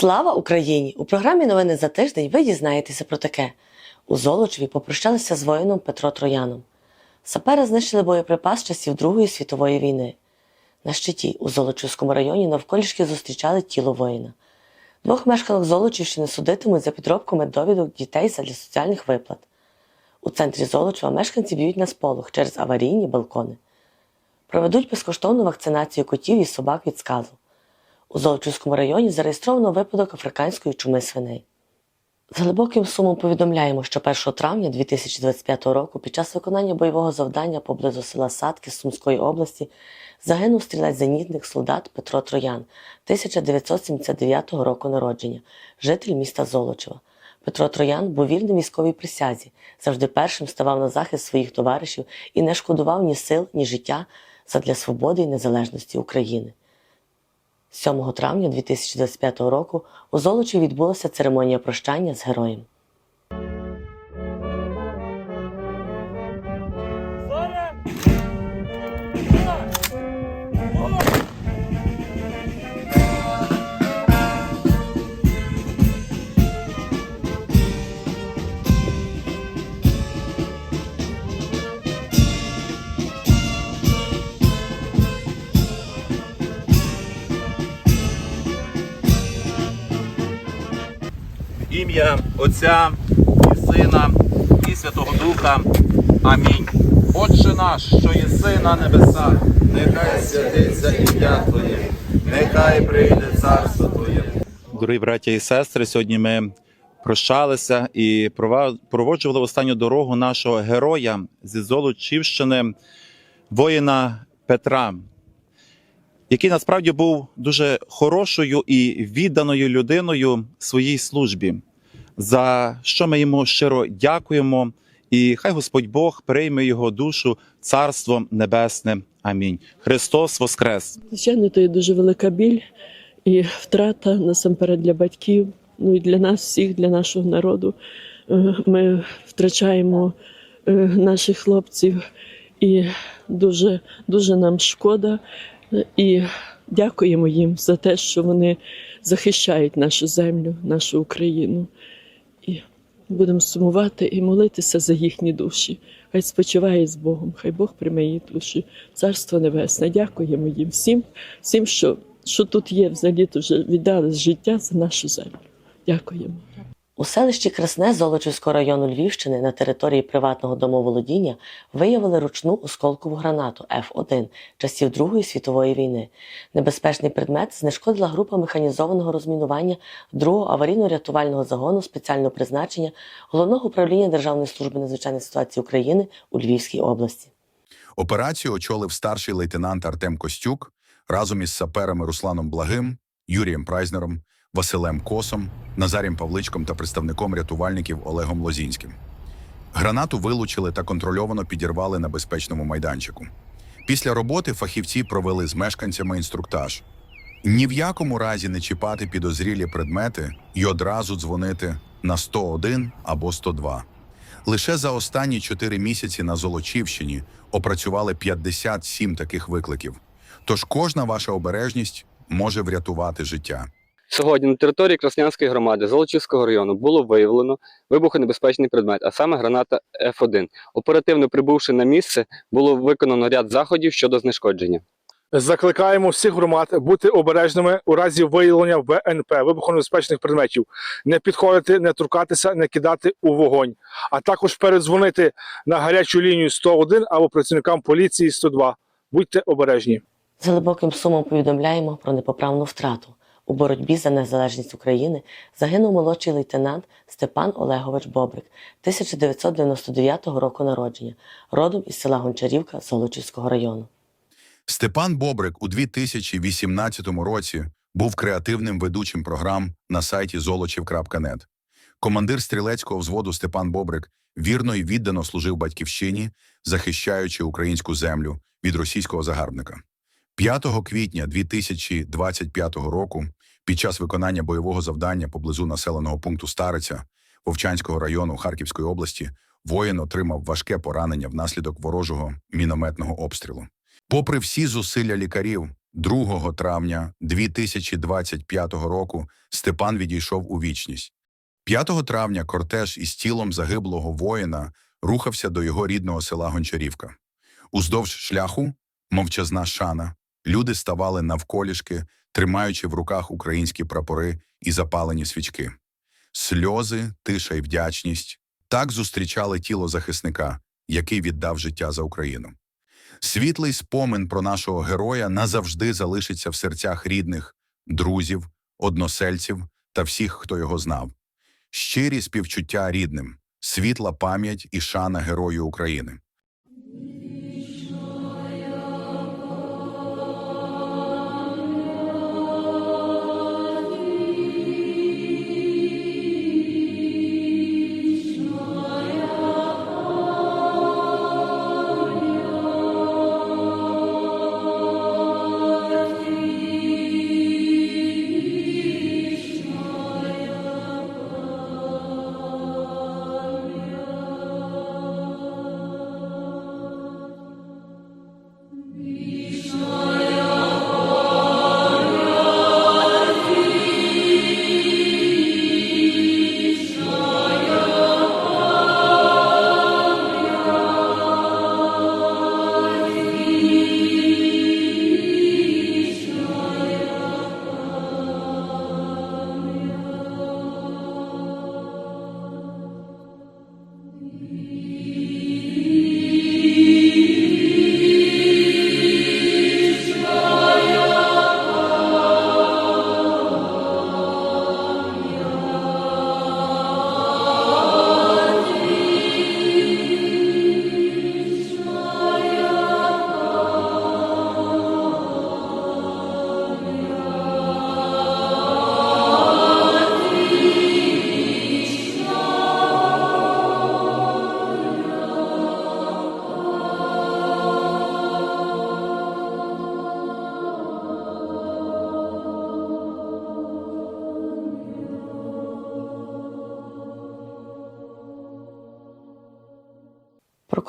Слава Україні! У програмі Новини за тиждень ви дізнаєтеся про таке. У Золочеві попрощалися з воїном Петро Трояном. Сапери знищили боєприпас часів Другої світової війни. На щиті у Золочівському районі навколішки зустрічали тіло воїна. Двох мешканок Золочівщини судитимуть за підробку меддовідок дітей задля соціальних виплат. У центрі Золочева мешканці б'ють на сполох через аварійні балкони. Проведуть безкоштовну вакцинацію котів і собак від сказу. У Золочівському районі зареєстровано випадок африканської чуми свиней. З глибоким сумом повідомляємо, що 1 травня 2025 року під час виконання бойового завдання поблизу села Садки Сумської області загинув стрілець-зенітник солдат Петро Троян 1979 року народження, житель міста Золочева. Петро Троян був вільним військовій присязі, завжди першим ставав на захист своїх товаришів і не шкодував ні сил, ні життя задля свободи і незалежності України. 7 травня 2025 року у Золочі відбулася церемонія прощання з героєм. Ім'я Отця і Сина і Святого Духа. Амінь. Отче наш, що єси на небесах, нехай святиться ім'я Твоє, нехай прийде царство Твоє. Дорогі браття і сестри, сьогодні ми прощалися і проводжували в останню дорогу нашого героя зі Золочівщини, воїна Петра, який насправді був дуже хорошою і відданою людиною своїй службі, за що ми йому щиро дякуємо. І хай Господь Бог прийме його душу, царство небесне. Амінь. Христос Воскрес! Звичайно, то є дуже велика біль і втрата насамперед для батьків, ну і для нас всіх, для нашого народу. Е, Ми втрачаємо е, наших хлопців, і дуже, дуже нам шкода. І дякуємо їм за те, що вони захищають нашу землю, нашу Україну. Будемо сумувати і молитися за їхні душі. Хай спочиває з Богом, хай Бог прийме її душі. Царство Небесне. Дякуємо їм всім, всім, що, що тут є, взагалі вже віддали життя за нашу землю. Дякуємо. У селищі Красне Золочівського району Львівщини на території приватного домоволодіння виявили ручну осколкову гранату Ф1 часів Другої світової війни. Небезпечний предмет знешкодила група механізованого розмінування 2-го аварійно-рятувального загону спеціального призначення Головного управління Державної служби надзвичайних ситуацій України у Львівській області. Операцію очолив старший лейтенант Артем Костюк разом із саперами Русланом Благим, Юрієм Прайзнером, Василем Косом, Назарієм Павличком та представником рятувальників Олегом Лозінським. Гранату вилучили та контрольовано підірвали на безпечному майданчику. Після роботи фахівці провели з мешканцями інструктаж. Ні в якому разі не чіпати підозрілі предмети і одразу дзвонити на 101 або 102. Лише за останні чотири місяці на Золочівщині опрацювали 57 таких викликів. Тож кожна ваша обережність може врятувати життя. Сьогодні на території Краснянської громади Золочівського району було виявлено вибухонебезпечний предмет, а саме граната F1. Оперативно прибувши на місце, було виконано ряд заходів щодо знешкодження. Закликаємо всіх громад бути обережними у разі виявлення ВНП вибухонебезпечних предметів, не підходити, не торкатися, не кидати у вогонь, а також передзвонити на гарячу лінію 101 або працівникам поліції 102. Будьте обережні. З глибоким сумом повідомляємо про непоправну втрату. У боротьбі за незалежність України загинув молодший лейтенант Степан Олегович Бобрик 1999 року народження, родом із села Гончарівка Золочівського району. Степан Бобрик у 2018 році був креативним ведучим програм на сайті золочів.нет. Командир стрілецького взводу Степан Бобрик вірно і віддано служив батьківщині, захищаючи українську землю від російського загарбника. 5 квітня 2025 року, під час виконання бойового завдання поблизу населеного пункту Стариця Вовчанського району Харківської області, воїн отримав важке поранення внаслідок ворожого мінометного обстрілу. Попри всі зусилля лікарів, 2 травня 2025 року Степан відійшов у вічність. 5 травня кортеж із тілом загиблого воїна рухався до його рідного села Гончарівка. Уздовж шляху мовчазна шана. Люди ставали навколішки, тримаючи в руках українські прапори і запалені свічки. Сльози, тиша й вдячність так зустрічали тіло захисника, який віддав життя за Україну. Світлий спомин про нашого героя назавжди залишиться в серцях рідних, друзів, односельців та всіх, хто його знав. Щирі співчуття рідним, світла пам'ять і шана Герою України.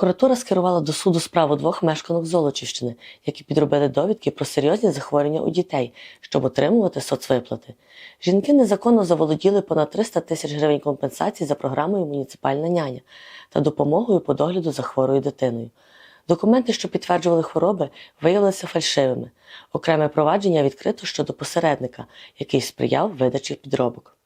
Прокуратура скерувала до суду справу двох мешканок Золочівщини, які підробили довідки про серйозні захворювання у дітей, щоб отримувати соцвиплати. Жінки незаконно заволоділи понад 300 тисяч гривень компенсації за програмою Муніципальна няня та допомогою по догляду за хворою дитиною. Документи, що підтверджували хвороби, виявилися фальшивими. Окреме провадження відкрито щодо посередника, який сприяв видачі підробок.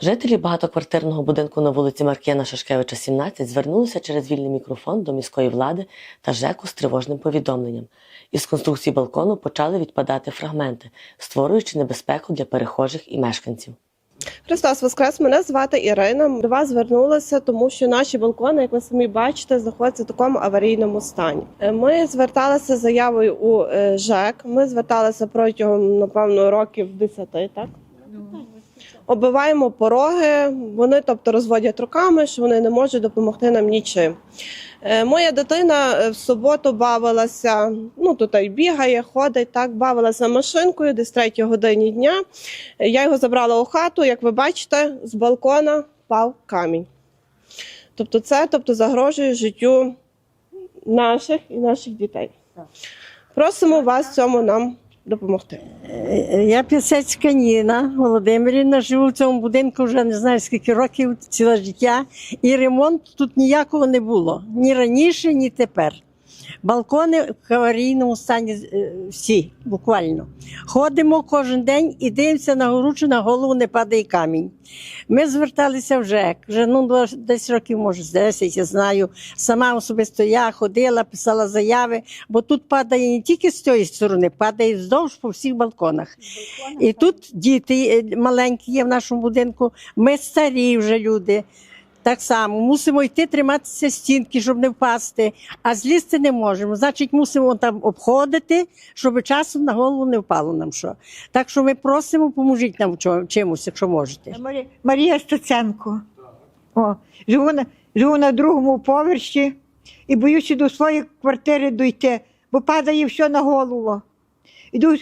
Жителі багатоквартирного будинку на вулиці Маркіяна Шашкевича, 17 звернулися через вільний мікрофон до міської влади та ЖЕКу з тривожним повідомленням. Із конструкції балкону почали відпадати фрагменти, створюючи небезпеку для перехожих і мешканців. Христос Воскрес, мене звати Ірина. До вас звернулася, тому що наші балкони, як ви самі бачите, знаходяться в такому аварійному стані. Е, Ми зверталися з заявою у е, ЖЕК. Ми зверталися протягом напевно років 10, так? Оббиваємо пороги, вони тобто розводять руками, що вони не можуть допомогти нам нічим. Е, Моя дитина е, в суботу бавилася, ну тут й бігає, ходить, так, бавилася машинкою десь третій годині дня. Е, Я його забрала у хату, як ви бачите, з балкона впав камінь. Тобто це тобто, загрожує життю наших і наших дітей. Просимо вас цьому нам допомогти. Е, Я Пісецька Ніна Володимирівна, живу в цьому будинку вже не знаю скільки років, ціле життя. І ремонту тут ніякого не було. Ні раніше, ні тепер. Балкони в аварійному стані е, всі, буквально. Ходимо кожен день і дивимося на гору, чи на голову не падає камінь. Ми зверталися в ЖЕК, вже ну, десь років, може, з 10, я знаю. Сама особисто я ходила, писала заяви, бо тут падає не тільки з цієї сторони, падає вздовж по всіх балконах. І тут діти е, маленькі є в нашому будинку, ми старі вже люди. Так само мусимо йти триматися стінки, щоб не впасти, а злізти не можемо. Значить, мусимо там обходити, щоб часом на голову не впало нам що. Так що ми просимо, поможіть нам чимось, якщо можете. Марія, Марія Стеценко. О, живу, на, живу на другому поверсі і боюся до своєї квартири дойти, бо падає все на голову. Іду,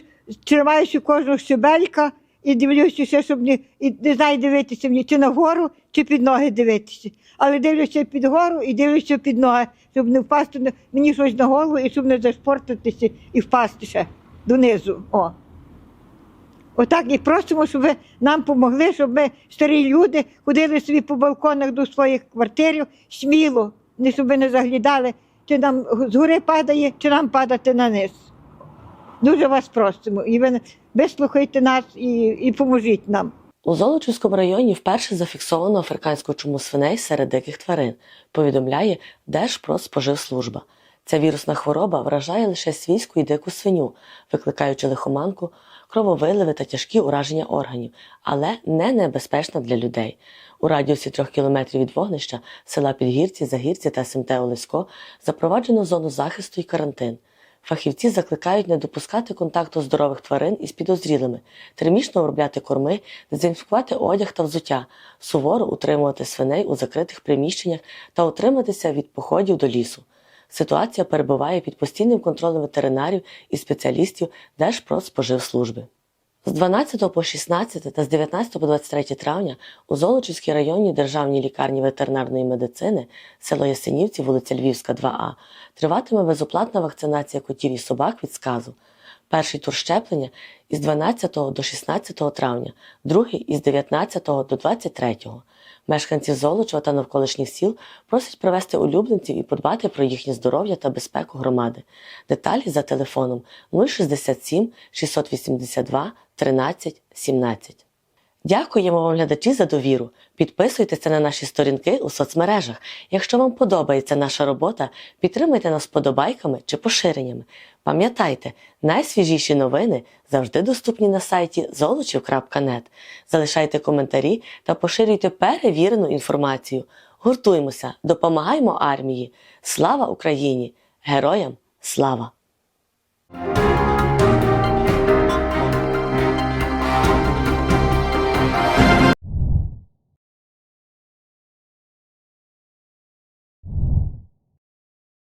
тримаюся кожного щебелька і дивлюся, щоб не, і не знаю дивитися мені, чи нагору, чи під ноги дивитися. Але дивлюся під гору і дивлюся під ноги, щоб не впасти на- мені щось на голову і щоб не зашпортитися і впасти ще. донизу. О. Отак і просимо, щоб ви нам допомогли, щоб ми, старі люди, ходили собі по балконах до своїх квартир сміло, не щоб ви не заглядали, чи нам згори падає, чи нам падати на низ. Дуже вас просимо. І ви вислухайте нас і, і поможіть нам. У Золочівському районі вперше зафіксовано африканську чуму свиней серед диких тварин, повідомляє Держпродспоживслужба. Ця вірусна хвороба вражає лише свійську і дику свиню, викликаючи лихоманку, крововиливи та тяжкі ураження органів, але не небезпечна для людей. У радіусі трьох кілометрів від вогнища села Підгірці, Загірці та СМТ Олесько запроваджено зону захисту і карантин. Фахівці закликають не допускати контакту здорових тварин із підозрілими, термічно обробляти корми, дезінфікувати одяг та взуття, суворо утримувати свиней у закритих приміщеннях та утриматися від походів до лісу. Ситуація перебуває під постійним контролем ветеринарів і спеціалістів Держпродспоживслужби. З 12 по 16 та з 19 по 23 травня у Золочівській районній державній лікарні ветеринарної медицини село Ясенівці, вулиця Львівська, 2А, триватиме безоплатна вакцинація котів і собак від сказу. Перший тур щеплення із 12 до 16 травня, другий із 19 до 23. Мешканці Золочева та навколишніх сіл просять привезти улюбленців і подбати про їхнє здоров'я та безпеку громади. Деталі за телефоном 067 682 13 17. Дякуємо вам, глядачі, за довіру. Підписуйтеся на наші сторінки у соцмережах. Якщо вам подобається наша робота, підтримайте нас подобайками чи поширеннями. Пам'ятайте, найсвіжіші новини завжди доступні на сайті zolochiv.net. Залишайте коментарі та поширюйте перевірену інформацію. Гуртуймося, допомагаймо армії. Слава Україні! Героям слава!